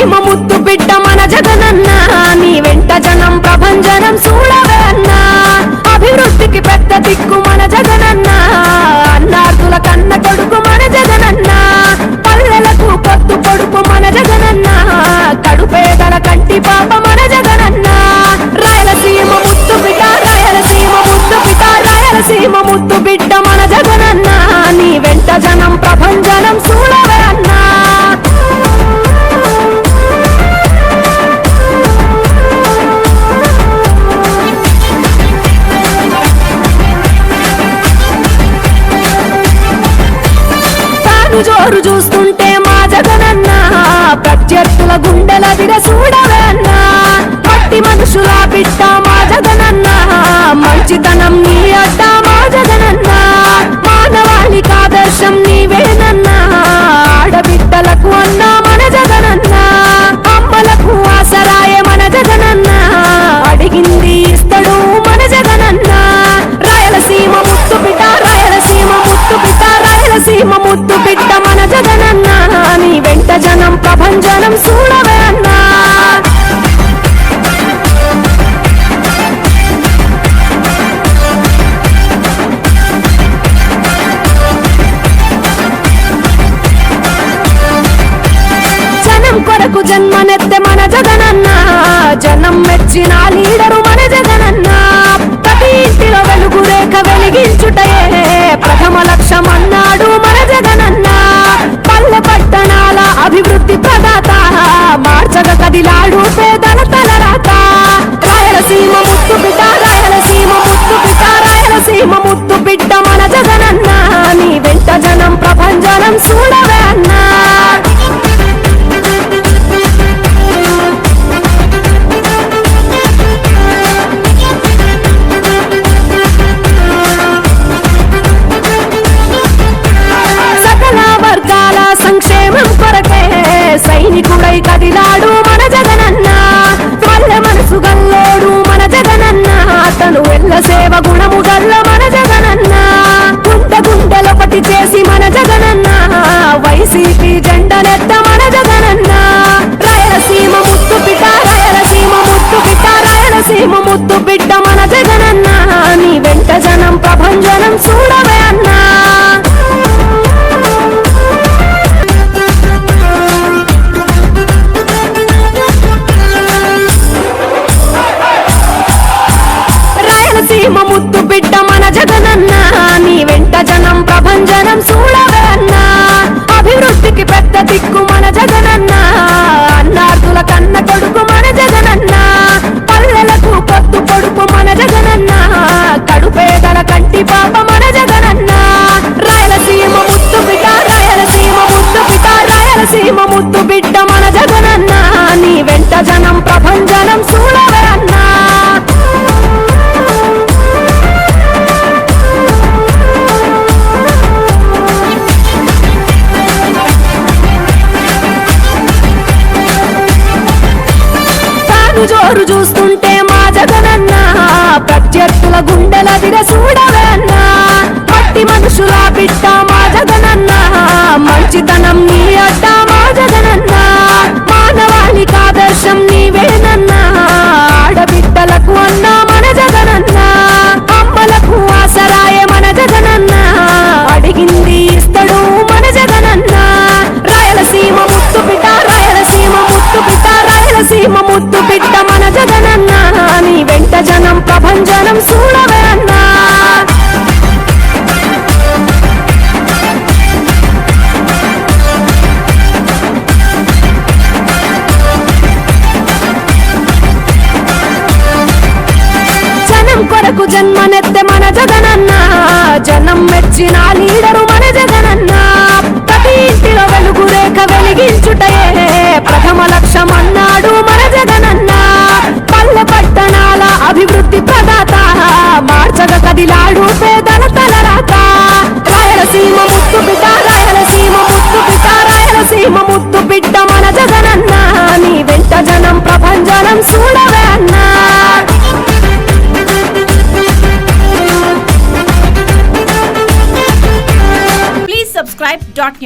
ప్రేమ ముద్దు బిడ్డ మన జగనన్నా నీ వెంట జనం ప్రభంజనం చూడవన్నా అభివృద్ధికి పెద్ద దిక్కు మన అభ్యర్థుల గుండెల విరసూడవే. మనకు జన్మనెత్తె మన జగనన్న. జనం మెచ్చిన లీడరు మన జగనన్న. ప్రతి ఇంటిలో వెలుగు రేఖ వెలిగించుటయే ప్రథమ లక్ష్యం అన్నాడు మన జగనన్న. పల్లె పట్టణాల అభివృద్ధి ప్రదాత మార్చగ కదిలాడు పేదల తలరాత. రాయలసీమ ముత్తు బిడ్డ రాయలసీమ ముత్తు బిడ్డ రాయలసీమ ముత్తు బిడ్డ మన జగనన్న. నీ వెంట జనం ప్రపంచనం చూడవ? వైసీపీ జెండనెత్త మన బిడ్డ మన జగనన్న నీ వెంట జనం ప్రపంచనం చూడవరన్నా తాను జోరు చూస్తుంటే మా జగనన్న ప్రత్యర్థుల గుండెల దిర చూడవే பிரபஞ்சனம் జనం ప్రభంజనం జనం కొరకు జన్మనెత్తె మన జగనన్న. జనం మెచ్చిన లీడరు మన జగనన్న. ప్రతి ఇంటిలో వెలుగు రేఖ వెలిగించుటయే ప్రేమ ముద్దు బిడ్డ మన జగనన్నా నీ వెంట జనం ప్రపంచనం చూడవే అన్నా. Please subscribe Dot